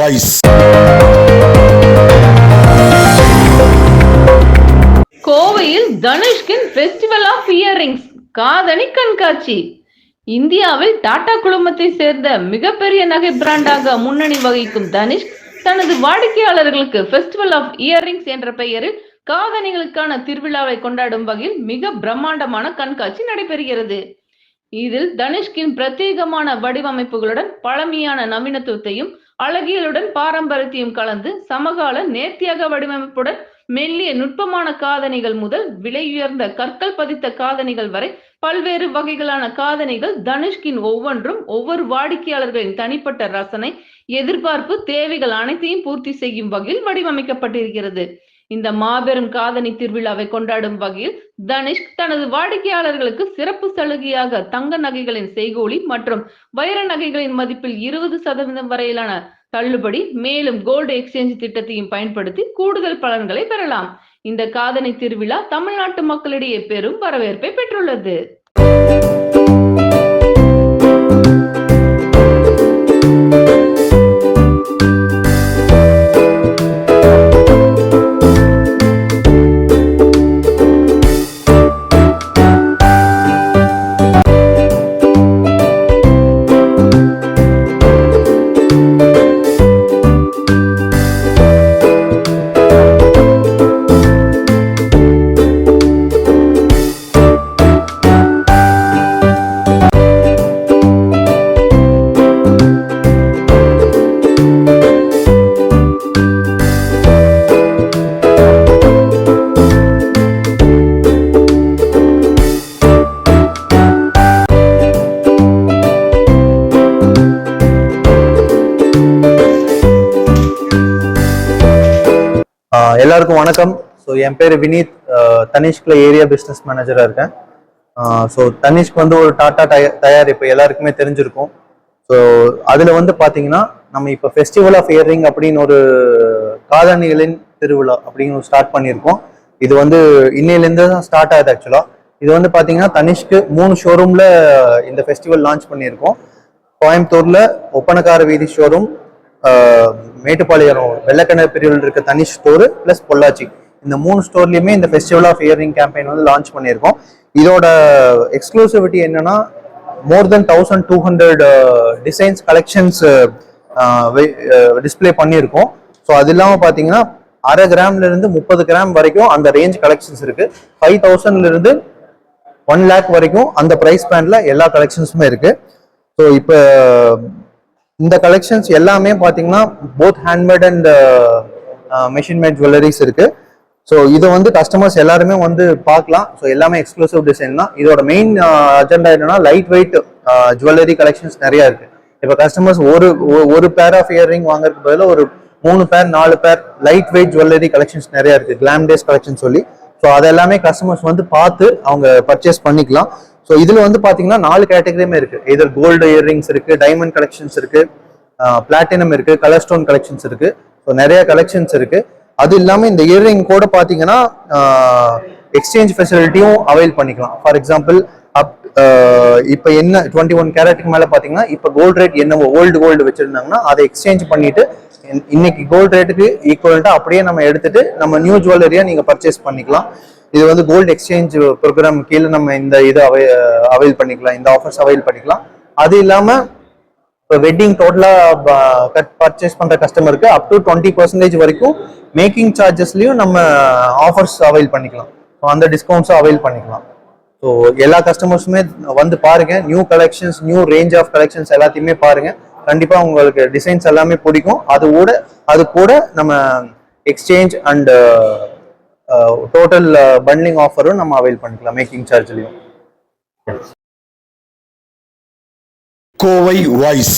Voice கோவையில் தனுஷ்கின் festival of earrings காதணி கண்காட்சி. இந்தியாவில் டாடா குழுமத்தை சேர்ந்த மிகப்பெரிய நகை பிராண்டாக முன்னணி வகிக்கும் தனிஷ் தனது வாடிக்கையாளர்களுக்கு ஃபெஸ்டிவல் ஆஃப் இயரிங்ஸ் என்ற பெயரில் காதணிகளுக்கான திருவிழாவை கொண்டாடும் வகையில் மிக பிரம்மாண்டமான கண்காட்சி நடைபெறுகிறது. இதில் தனுஷ்கின் பிரத்யேகமான வடிவமைப்புகளுடன் பழமையான நவீனத்துவத்தையும் அழகியலுடன் பாரம்பரியத்தையும் கலந்து சமகால நேர்த்தியாக வடிவமைப்புடன் மெல்லிய நுட்பமான காதணிகள் முதல் விலையுயர்ந்த கற்கள் பதித்த காதணிகள் வரை பல்வேறு வகைகளான காதணிகள் தனுஷ்கின் ஒவ்வொன்றும் ஒவ்வொரு வாடிக்கையாளர்களின் தனிப்பட்ட ரசனை எதிர்பார்ப்பு தேவைகள் அனைத்தையும் பூர்த்தி செய்யும் வகையில் வடிவமைக்கப்பட்டிருக்கிறது. இந்த மாபெரும் காதணி திருவிழாவை கொண்டாடும் வகையில் தனிஷ் தனது வாடிக்கையாளர்களுக்கு சிறப்பு சலுகையாக தங்க நகைகளின் செய்கூலி மற்றும் வைர நகைகளின் மதிப்பில் இருபது சதவீதம் வரையிலான தள்ளுபடி மேலும் கோல்டு எக்ஸ்சேஞ்ச் திட்டத்தையும் பயன்படுத்தி கூடுதல் பலன்களை பெறலாம். இந்த காதணி திருவிழா தமிழ்நாட்டு மக்களிடையே பெரும் வரவேற்பை பெற்றுள்ளது. எல்லாருக்கும் வணக்கம். ஸோ என் பேர் வினீத். தனிஷ்கில் ஏரியா பிஸ்னஸ் மேனேஜராக இருக்கேன். ஸோ தனிஷ்க் வந்து ஒரு டாட்டா டய தயாரிப்பு இப்போ எல்லாருக்குமே தெரிஞ்சிருக்கும். ஸோ அதில் வந்து பார்த்தீங்கன்னா நம்ம இப்போ ஃபெஸ்டிவல் ஆஃப் இயரிங் அப்படின்னு ஒரு காதணிகளின் திருவிழா அப்படின்னு ஸ்டார்ட் பண்ணியிருக்கோம். இது வந்து இன்னையிலேருந்து தான் ஸ்டார்ட் ஆகுது ஆக்சுவலாக இது வந்து பார்த்தீங்கன்னா தனிஷ்க்கு மூணு ஷோரூமில் இந்த ஃபெஸ்டிவல் லான்ச் பண்ணியிருக்கோம். கோயம்புத்தூரில் ஒப்பனக்கார வீதி ஷோரூம் மேட்டுப்பாளையம் வெள்ளக்கிணறு பிரிவில் இருக்க தனி ஸ்டோரு பிளஸ் பொள்ளாச்சி. இந்த மூணு ஸ்டோர்லையுமே இந்த ஃபெஸ்டிவல் ஆஃப் இயரிங் கேம்பெயின் வந்து லான்ச் பண்ணியிருக்கோம். இதோட எக்ஸ்க்ளூசிவிட்டி என்னன்னா more then thousand two hundred designs collections display பண்ணியிருக்கோம். ஸோ அது இல்லாமல் பார்த்தீங்கன்னா அரை கிராம்ல இருந்து முப்பது கிராம் வரைக்கும் அந்த ரேஞ்ச் கலெக்ஷன்ஸ் இருக்கு. ஃபைவ் தௌசண்ட்ல இருந்து ஒன் லேக் வரைக்கும் அந்த ப்ரைஸ் பேண்ட்ல எல்லா கலெக்ஷன்ஸுமே இருக்கு. ஸோ இப்போ இந்த கலெக்ஷன்ஸ் எல்லாமே பார்த்தீங்கன்னா both handmade and machine made jewelleries இருக்கு. ஸோ இதை வந்து கஸ்டமர்ஸ் எல்லாருமே வந்து பார்க்கலாம். ஸோ எல்லாமே எக்ஸ்க்ளூசிவ் டிசைன் தான். இதோட மெயின் அஜெண்டா uh, என்னன்னா லைட் வெயிட் ஜுவல்லரி கலெக்ஷன்ஸ் நிறைய இருக்கு. இப்போ கஸ்டமர்ஸ் ஒரு ஒரு பேர் ஆஃப் இயரிங் வாங்குறதுக்கு பதிலாக ஒரு மூணு பேர் நாலு பேர் லைட் வெயிட் ஜுவல்லரி கலெக்ஷன்ஸ் நிறைய இருக்கு. கிளாம் டேஸ் கலெக்ஷன் சொல்லி. ஸோ அதெல்லாமே கஸ்டமர்ஸ் வந்து பார்த்து அவங்க பர்ச்சேஸ் பண்ணிக்கலாம். ஸோ இதில் வந்து பார்த்தீங்கன்னா நாலு கேட்டகரியுமே இருக்கு. இதர் கோல்டு இயர்ரிங்ஸ் இருக்கு டைமண்ட் கலெக்ஷன்ஸ் இருக்கு பிளாட்டினம் இருக்கு கலர் ஸ்டோன் கலெக்ஷன்ஸ் இருக்கு. ஸோ நிறைய கலெக்ஷன்ஸ் இருக்கு. அது இல்லாமல் இந்த இயரிங் கூட பார்த்தீங்கன்னா எக்ஸ்சேஞ்ச் ஃபெசிலிட்டியும் அவைல் பண்ணிக்கலாம். ஃபார் எக்ஸாம்பிள் அப் இப்போ என்ன டுவெண்ட்டி ஒன் கேரட்டுக்கு மேலே பார்த்தீங்கன்னா இப்போ கோல்டு ரேட் என்னவோ ஓல்டு கோல்டு வச்சிருந்தாங்கன்னா அதை எக்ஸ்சேஞ்ச் பண்ணிட்டு இன்- இன்னைக்கு கோல்டு ரேட்டுக்கு ஈக்குவல்ட்டாக அப்படியே நம்ம எடுத்துட்டு நம்ம நியூ ஜுவல்லரியாக நீங்கள் பர்ச்சேஸ் பண்ணிக்கலாம். இது வந்து கோல்டு எக்ஸ்சேஞ்ச் ப்ரோக்ராம் கீழே நம்ம இந்த இதை அவை அவைல் பண்ணிக்கலாம். இந்த ஆஃபர்ஸ் அவைல் பண்ணிக்கலாம். அது இல்லாமல் இப்போ வெட்டிங் டோட்டலா பர்ச்சேஸ் பண்ணுற கஸ்டமருக்கு அப் டு டுவெண்ட்டி பர்சன்டேஜ் வரைக்கும் மேக்கிங் சார்ஜஸ்லையும் நம்ம ஆஃபர்ஸ் அவைல் பண்ணிக்கலாம். ஸோ அந்த டிஸ்கவுண்ட்ஸும் அவைல் பண்ணிக்கலாம். ஸோ எல்லா கஸ்டமர்ஸுமே வந்து பாருங்க. New collections new range of collections எல்லாத்தையுமே பாருங்க. கண்டிப்பாக உங்களுக்கு டிசைன்ஸ் எல்லாமே பிடிக்கும். அது கூட அது கூட நம்ம எக்ஸ்சேஞ்ச் அண்டு டோட்டல் பண்ட்லிங் ஆஃபரும் நம்ம அவைல் பண்ணிக்கலாம் மேக்கிங் சார்ஜ்லையும் கோவை வாய்ஸ்